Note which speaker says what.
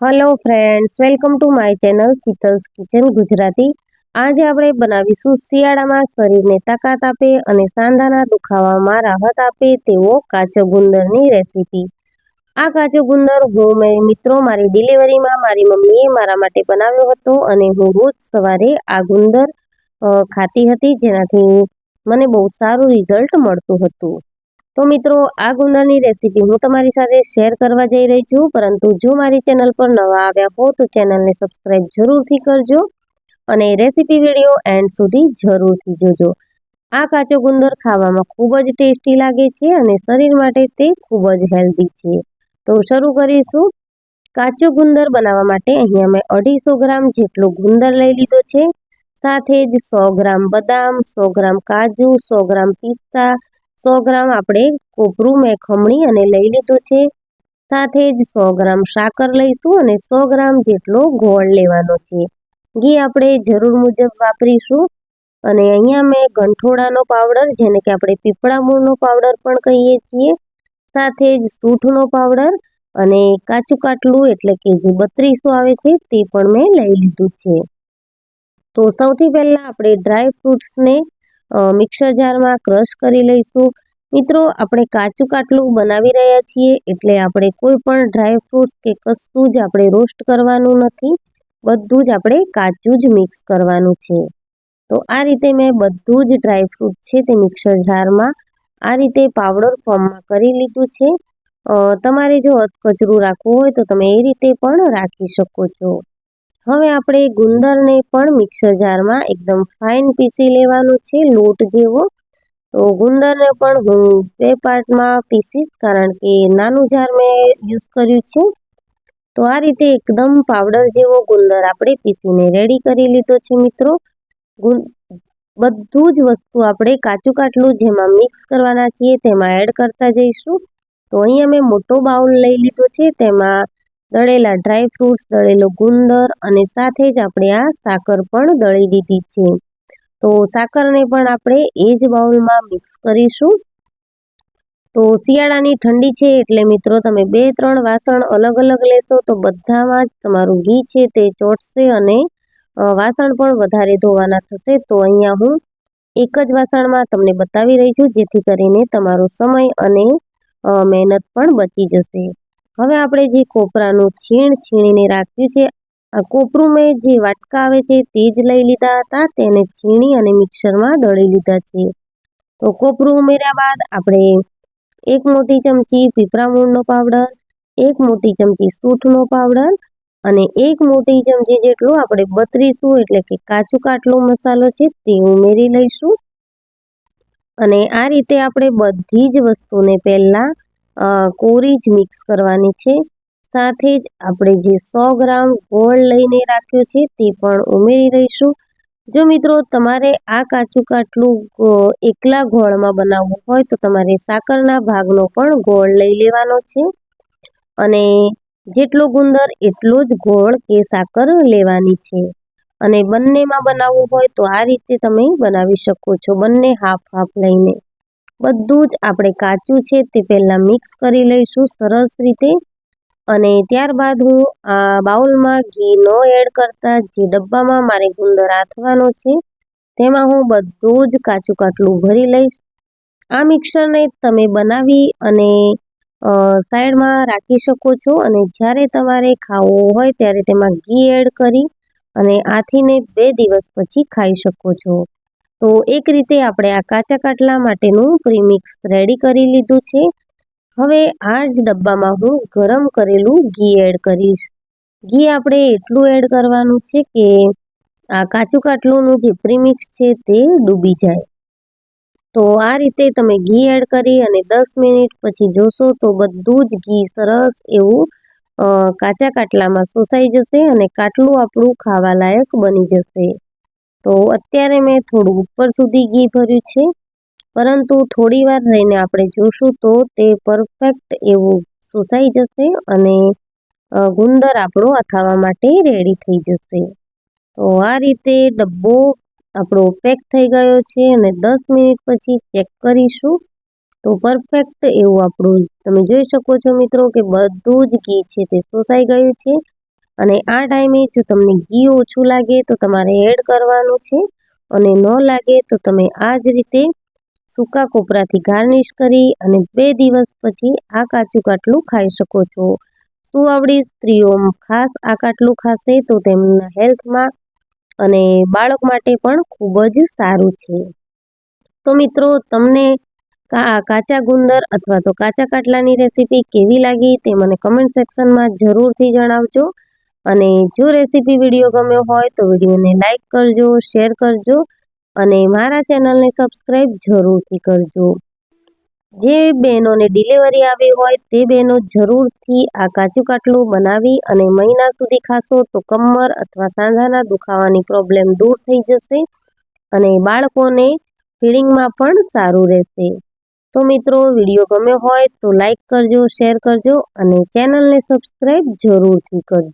Speaker 1: Hello friends welcome to my channel Sheetal's kitchen Gujarati આજે આપણે બનાવીશું શિયાળામાં શરીરને તાકાત આપે અને સાંધાના દુખાવામાં રાહત આપે તેવો કાચો ગુંદરની રેસીપી આ કાચો ગુંદર હું મેં મિત્રો મારી ડિલિવરીમાં મારી મમ્મીએ મારા માટે બનાવ્યો હતો અને હું રોજ સવારે આ ગુંદર ખાતી હતી જેનાથી મને બહુ સારું રિઝલ્ટ મળતું હતું. તો મિત્રો, આ ગુંદરની રેસીપી હું તમારી સાથે શેર કરવા જઈ રહી છું. પરંતુ જો મારી ચેનલ પર નવા આવ્યા હો, તો ચેનલને સબસ્ક્રાઈબ જરૂરથી કરજો અને રેસીપી વીડિયો એન્ડ સુધી જરૂરથી જોજો. આ કાચો ગુંદર ખાવામાં ખૂબ જ ટેસ્ટી લાગે છે અને શરીર માટે તે ખૂબ જ હેલ્ધી છે. તો શરૂ કરીશું. કાચો ગુંદર બનાવવા માટે અહીંયા મેં અઢીસો ગ્રામ જેટલો ગુંદર લઈ લીધો છે. સાથે જ સો ગ્રામ બદામ, સો ગ્રામ કાજુ, સો ગ્રામ પિસ્તા સો ગ્રામ આપણે કોપરું મેં ખમણી અને લઈ લીધું છે. સાથે જ સો ગ્રામ સાકર લઈશું અને સો ગ્રામ જેટલો ગોળ લેવાનો છે. ઘી આપણે જરૂર મુજબ વાપરીશું. અને અહીંયા મેં ગંઠોડાનો પાવડર, જેને કે આપણે પીપળા મૂળનો પાવડર પણ કહીએ છીએ, સાથે જ સૂંઠનો પાવડર અને કાચું કાટલું એટલે કે જે બત્રીસો આવે છે, તે પણ મેં લઈ લીધું છે. તો સૌથી પહેલાં આપણે ડ્રાય ફ્રૂટ્સને મિક્સર જારમાં ક્રશ કરી લઈશું. મિત્રો, આપણે કાચું કાટલું બનાવી રહ્યા છીએ એટલે આપણે કોઈ પણ ડ્રાય ફ્રૂટ્સ કે કશું જ આપણે રોસ્ટ કરવાનું નથી. બધું જ આપણે કાચું જ મિક્સ કરવાનું છે. તો આ રીતે મેં બધું જ ડ્રાય ફ્રૂટ છે તે મિક્સર જારમાં. આ રીતે પાવડર ફોર્મમાં કરી લીધું છે. તમારે જો અધકચરું રાખવું હોય તો તમે એ રીતે પણ રાખી શકો છો. હવે આપણે ગુંદરને પણ મિક્સર જારમાં એકદમ ફાઇન પીસી લેવાનું છે, લોટ જેવો. તો ગુંદરને પણ હું બે પાર્ટમાં પીસીશ, કારણ કે નાનું જાર મેં યુઝ કર્યું છે. તો આ રીતે એકદમ પાવડર જેવો ગુંદર આપણે પીસીને રેડી કરી લીધો છે, મિત્રો. બધું જ વસ્તુ આપણે કાચું કાટલું જેમાં મિક્સ કરવાના છીએ, તેમાં એડ કરતા જઈશું. તો અહીંયા મેં મોટો બાઉલ લઈ લીધો છે, તેમાં દળેલા ડ્રાય ફ્રૂટ્સ દળેલો ગુંદર અને સાથે જ આપણે આ સાકર પણ દળી દીધી છે. તો સાકરને પણ આપણે એ જ બાઉલમાં મિક્સ કરીશું. તો શિયાળાની ઠંડી છે એટલે મિત્રો તમે બે ત્રણ વાસણ અલગ અલગ લેશો તો બધામાં જ તમારું ઘી છે તે ચોટશે અને વાસણ પણ વધારે ધોવાના થશે. તો અહીંયા હું એક જ વાસણમાં તમને બતાવી રહી છું જેથી કરીને તમારો સમય અને મહેનત પણ બચી જશે. હવે આપણે જે કોપરાનું છીણ છીણીને રાખ્યું છે, આ કોપરું મેં જે વાટકા આવે છે તે જ લઈ લીધા હતા, તેને છીણી અને મિક્સરમાં દળી લીધા છે. તો કોપરું ઉમેર્યા બાદ આપણે એક મોટી ચમચી પીપળા મૂળનો પાવડર, એક મોટી ચમચી સૂંઠનો પાવડર અને એક મોટી ચમચી જેટલું આપણે બત્રીસું એટલે કે કાચું કાટલો મસાલો છે તે ઉમેરી લઈશું. અને આ રીતે આપણે બધી જ વસ્તુને પહેલાં કોરી જ મિક્સ કરવાની છે. સાથે જ આપણે જે સો ગ્રામ ગોળ લઈને રાખ્યો છે તે પણ ઉમેરી દઈશું. જો મિત્રો તમારે આ કાચું કાટલું એકલા ગોળમાં બનાવવું હોય તો તમારે સાકરના ભાગનો પણ ગોળ લઈ લેવાનો છે. અને જેટલો ગુંદર એટલો જ ગોળ કે સાકર લેવાની છે. અને બંનેમાં બનાવવું હોય તો આ રીતે તમે બનાવી શકો છો. બંને હાફ હાફ લઈને. બધું જ આપણે કાચું છે તે પહેલાં મિક્સ કરી લઈશું સરસ રીતે. અને ત્યારબાદ હું આ બાઉલમાં ઘી ન એડ કરતા જે ડબ્બામાં મારે ગુંદર આથવાનો છે, તેમાં હું બધું જ કાચું કાટલું ભરી લઈશ. આ મિક્સરને તમે બનાવી અને સાઈડમાં રાખી શકો છો અને જ્યારે તમારે ખાવું હોય ત્યારે તેમાં ઘી એડ કરી અને આથીને બે દિવસ પછી ખાઈ શકો છો. તો એક રીતે આપણે આ કાચા કાટલા માટેનું પ્રીમિક્સ રેડી કરી લીધું છે. હવે આ જ ડબ્બામાં હું ગરમ કરેલું ઘી એડ કરીશ. ઘી આપણે એટલું એડ કરવાનું છે કે આ કાચું કાટલુંનું જે પ્રીમિક્સ છે તે ડૂબી જાય. તો આ રીતે તમે ઘી એડ કરી અને દસ મિનિટ પછી જોશો તો બધું જ ઘી સરસ એવું કાચા કાટલામાં શોષાઈ જશે અને કાટલું આપણું ખાવાલાયક બની જશે. તો અત્યારે મેં થોડું ઉપર સુધી ઘી ભર્યું છે. પરંતુ થોડી વાર રહીને આપણે જોશું તો તે પરફેક્ટ એવું સુસાઈ જશે અને ગુંદર આપણો અથાવા માટે રેડી થઈ જશે. તો આ રીતે ડબ્બો આપણો પેક થઈ ગયો છે અને દસ મિનિટ પછી ચેક કરીશું. તો પરફેક્ટ એવું આપણું, તમે જોઈ શકો છો મિત્રો કે બધું જ ઘી છે તે સોસાઈ ગયું છે. અને આ ટાઈમે જો તમને ઘી ઓછું લાગે તો તમારે એડ કરવાનું છે અને ન લાગે તો તમે આ જ રીતે સૂકા કોપરાથી ગાર્નિશ કરી અને બે દિવસ પછી આ કાચું કાટલું ખાઈ શકો છો. સુવાવડી સ્ત્રીઓ ખાસ આ કાટલું ખાશે તો તેમના હેલ્થમાં અને બાળક માટે પણ ખૂબ જ સારું છે. તો મિત્રો, તમને કાચા ગુંદર અથવા તો કાચા કાટલાની રેસીપી કેવી લાગી તે મને કમેન્ટ સેક્શનમાં જરૂરથી જણાવજો. અને જો રેસીપી વીડિયો ગમ્યો હોય તો વિડીયોને લાઇક કરજો શેર કરજો અને મારા ચેનલને સબસ્ક્રાઈબ જરૂરથી કરજો. જે બહેનોને ડિલિવરી આવી હોય તે બહેનો જરૂરથી આ કાચું કાટલું બનાવી અને મહિના સુધી ખાશો તો કમર અથવા સાંધાના દુખાવાની પ્રોબ્લેમ દૂર થઈ જશે અને બાળકોને ફીડિંગમાં પણ સારું રહેશે. તો મિત્રો વીડિયો ગમ્યો હોય તો લાઈક કરજો શેર કરજો અને ચેનલને સબસ્ક્રાઈબ જરૂરથી કરજો.